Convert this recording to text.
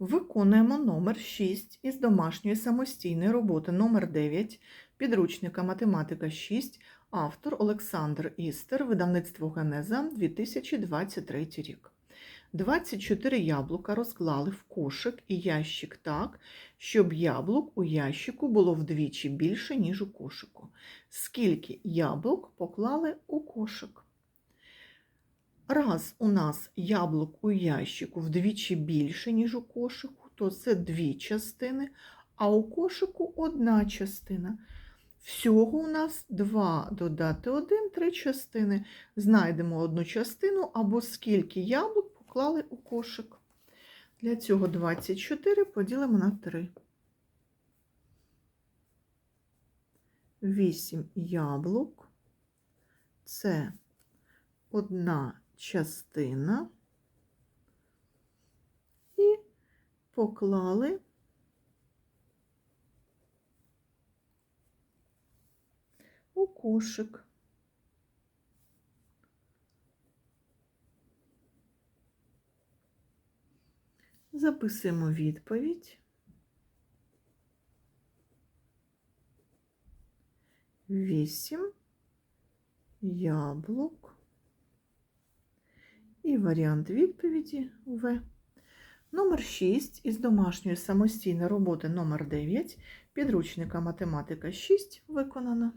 Виконуємо номер 6 із домашньої самостійної роботи номер 9 підручника математика 6, автор Олександр Істер, видавництво Генеза 2023 рік. 24 яблука розклали в кошик і ящик так, щоб яблук у ящику було вдвічі більше, ніж у кошику. Скільки яблук поклали у кошик? Раз у нас яблук у ящику вдвічі більше, ніж у кошику, то це дві частини, а у кошику одна частина. Всього у нас 2 додати 1, 3 частини. Знайдемо одну частину або скільки яблук поклали у кошик. Для цього 24 поділимо на 3. 8 яблук – це одна частина і поклали у кошик. Записуємо відповідь. Вісім яблук. І варіант відповіді В. Номер 6 із домашньої самостійної роботи номер 9 підручника математика 6 виконано.